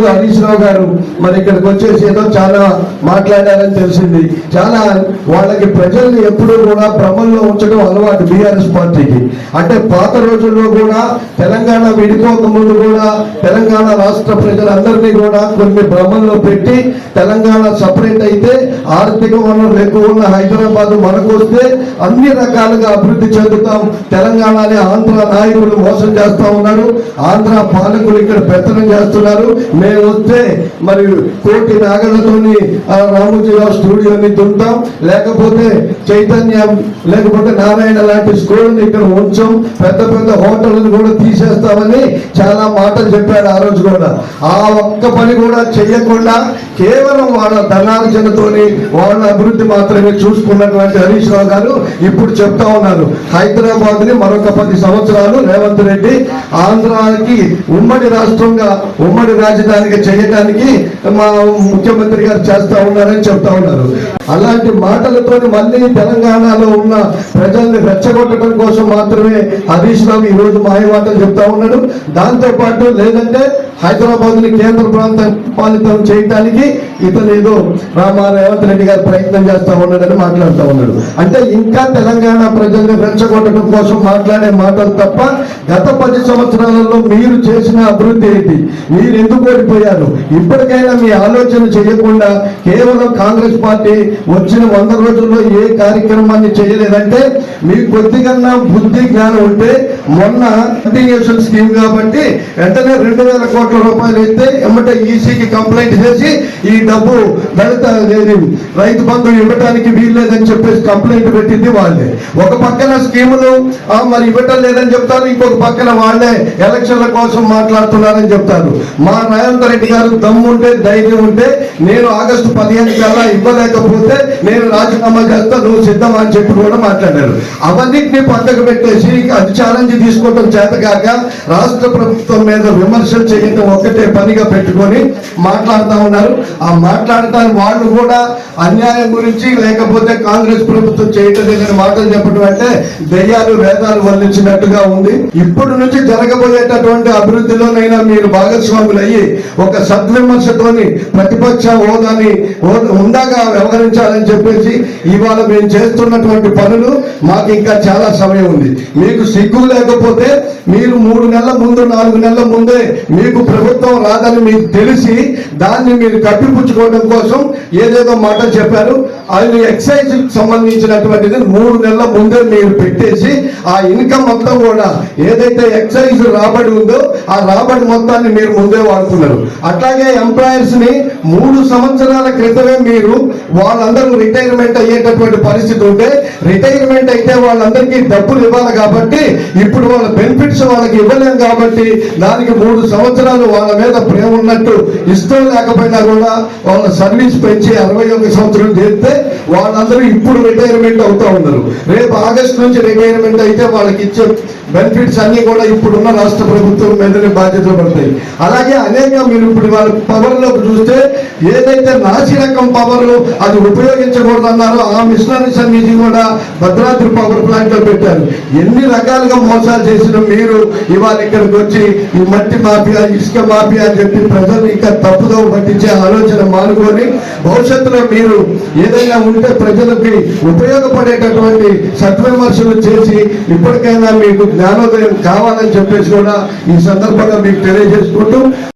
రోజు హరీష్ రావు గారు మరి ఇక్కడికి వచ్చేసి ఏదో చాలా మాట్లాడారని తెలిసింది. చాలా వాళ్ళకి ప్రజల్ని ఎప్పుడూ కూడా భ్రమంలో ఉంచడం అలవాటు బీఆర్ఎస్ పార్టీకి. అంటే పాత రోజుల్లో కూడా తెలంగాణ విడిపోక ముందు కూడా తెలంగాణ రాష్ట్ర ప్రజలందరినీ కూడా కొన్ని భ్రమంలో పెట్టి తెలంగాణ సపరేట్ అయితే ఆర్థిక వనరులు ఎక్కువ ఉన్న హైదరాబాద్ మనకు వస్తే అన్ని రకాలుగా అభివృద్ధి చెందుతాం. తెలంగాణని ఆంధ్ర నాయకులు మోసం చేస్తా ఉన్నారు ఆంధ్ర పాలకులు ఇక్కడ పెత్తనం చేస్తున్నారు. మేము వస్తే మరి కోటి నాగలతోని ఆ రామోజీరావు స్టూడియోని దుంటాం. లేకపోతే చైతన్యం లేకపోతే నారాయణ లాంటి స్కూళ్ళని ఇక్కడ ఉంచాం. పెద్ద పెద్ద హోటళ్ళని కూడా తీసేస్తామని చాలా మాటలు చెప్పాడు ఆ రోజు కూడా. ఆ ఒక్క పని కూడా చెయ్యకుండా కేవలం వాళ్ళ ధనార్జనతోని వాళ్ళ అభివృద్ధి మాత్రమే చూసుకున్నటువంటి హరీష్ రావు గారు ఇప్పుడు చెప్తా ఉన్నారు. హైదరాబాద్ని మరొక పది సంవత్సరాలు రేవంత్ రెడ్డి ఆంధ్రాకి ఉమ్మడి రాష్ట్రంగా ఉమ్మడి రాజధాని రాజధానిగా చేయటానికి మా ముఖ్యమంత్రి గారు చేస్తా ఉన్నారని చెప్తా ఉన్నారు. అలాంటి మాటలతో మళ్ళీ తెలంగాణలో ఉన్న ప్రజల్ని రెచ్చగొట్టడం కోసం మాత్రమే హరీష్ రావు ఈ రోజు మాయమాటలు చెప్తా ఉన్నాడు. దాంతో పాటు లేదంటే హైదరాబాద్ని కేంద్ర ప్రాంతం పాలితం చేయడానికి ఇతను ఏదో రామా రేవంత్ రెడ్డి గారు ప్రయత్నం చేస్తా ఉన్నాడని మాట్లాడుతూ ఉన్నాడు. అంటే ఇంకా తెలంగాణ ప్రజల్ని రెచ్చగొట్టడం కోసం మాట్లాడే మాటలు తప్ప గత పది సంవత్సరాలలో మీరు చేసిన అభివృద్ధి ఏంటి? మీరు ఎందుకు వెళ్ళిపోయారు ఇప్పటికైనా మీ ఆలోచన చేయకుండా కేవలం కాంగ్రెస్ పార్టీ వచ్చిన వంద రోజుల్లో ఏ కార్యక్రమాన్ని చేయలేదంటే మీకు కొద్దిగా బుద్ధి జ్ఞానం ఉంటే మొన్న కంటిన్యూషన్ స్కీమ్ కాబట్టి వెంటనే రెండు వేల కోట్ల రూపాయలు అయితే ఎమ్మటే ఈసీకి కంప్లైంట్ చేసి ఈ డబ్బు దళిత రైతు బంధు ఇవ్వడానికి వీల్లేదని చెప్పేసి కంప్లైంట్ పెట్టింది వాళ్ళే. ఒక పక్కన స్కీములు మరి ఇవ్వటం లేదని చెప్తారు ఇంకొక పక్కన వాళ్ళే ఎలక్షన్ల కోసం మాట్లాడుతున్నారని చెప్తారు. మా రేవంత్ రెడ్డి గారు దమ్ముంటే ధైర్యం ఉంటే నేను ఆగస్టు పదిహేను కల్లా ఇవ్వలేకపోతే నేను రాజీనామా చేస్తా నువ్వు సిద్ధమా అని చెప్పి కూడా మాట్లాడారు. అవన్నింటినీ పక్కకు పెట్టేసి అది ఛాలెంజ్ తీసుకోవటం చేతగాక రాష్ట్ర ప్రభుత్వం మీద విమర్శలు చేయటం ఒక్కటే పనిగా పెట్టుకొని మాట్లాడుతూ ఉన్నారు. ఆ మాట్లాడటానికి వాళ్ళు కూడా అన్యాయం గురించి లేకపోతే కాంగ్రెస్ ప్రభుత్వం చేయటం లేదని మాటలు చెప్పడం అంటే దయ్యాలు వేదాలు వల్లించినట్టుగా ఉంది. ఇప్పుడు నుంచి జరగబోయేటటువంటి అభివృద్ధిలోనైనా మీరు భాగస్వాములు అయ్యి ఒక సద్విమర్శతోని ప్రతిపక్ష హోదాని హోదా- ఉందాగా వ్యవహరించాలని చెప్పేసి ఇవాళ మేము చేస్తున్నటువంటి పనులు మాకు ఇంకా చాలా సమయం ఉంది. మీకు సిగ్గు లేకపోతే మీరు మూడు నెలల ముందు నాలుగు నెలల ముందే మీకు ప్రభుత్వం రాదని మీకు తెలిసి దాన్ని మీరు కప్పిపుచ్చుకోవడం కోసం ఏదేదో మాట చెప్పారు. అది ఎక్సైజ్ సంబంధించినటువంటిది మూడు నెలల ముందే మీరు పెట్టేసి ఆ ఇన్కమ్ మొత్తం కూడా ఏదైతే ఎక్సైజ్ రాబడి ఉందో ఆ రాబడి మొత్తాన్ని మీరు ముందే వాడుతున్నారు అట్లాగే ఎంప్లాయర్స్ని మూడు సంవత్సరాల క్రితమే మీరు వాళ్ళందరూ రిటైర్మెంట్ అయ్యేటటువంటి పరిస్థితి ఉంటే రిటైర్మెంట్ అయితే వాళ్ళందరికీ డబ్బులు ఇవ్వాలి కాబట్టి ఇప్పుడు వాళ్ళ బెనిఫిట్స్ వాళ్ళకి ఇవ్వలేం కాబట్టి దానికి మూడు సంవత్సరాలు వాళ్ళ మీద ప్రేమ ఉన్నట్టు ఇష్టం లేకపోయినా కూడా వాళ్ళ సర్వీస్ పెంచి అరవై ఒక సంవత్సరం చేస్తే వాళ్ళందరూ ఇప్పుడు రిటైర్మెంట్ అవుతా ఉన్నారు. రేపు ఆగస్ట్ నుంచి రిటైర్మెంట్ అయితే వాళ్ళకి ఇచ్చే బెనిఫిట్స్ అన్ని కూడా ఇప్పుడున్న రాష్ట్ర ప్రభుత్వం మీదనే బాధ్యతలు పడతాయి. అలాగే అనేక మీరు ఇప్పుడు వాళ్ళ పవర్ చూస్తే ఏదైతే నాసి రకం పవర్ అది ఉపయోగించకూడదన్నారో ఆ మిషనరీస్ అన్నిటి కూడా భద్రాద్రి పవర్ ప్లాంట్లో పెట్టారు. ఎన్ని రకాలుగా మోసాలు చేసిన మీరు ఇవాళ ఇక్కడికి వచ్చి ఈ మట్టి మాఫియా ఇసుక మాఫియా అని చెప్పి ప్రజలు ఇంకా తప్పుదో పట్టించే ఆలోచన మానుకొని భవిష్యత్తులో మీరు ఏదైనా ఉంటే ప్రజలకి ఉపయోగపడేటటువంటి సద్విమర్శలు చేసి ఇప్పటికైనా మీకు జ్ఞానోదయం కావాలని చెప్పేసి కూడా ఈ సందర్భంగా మీకు తెలియజేసుకుంటూ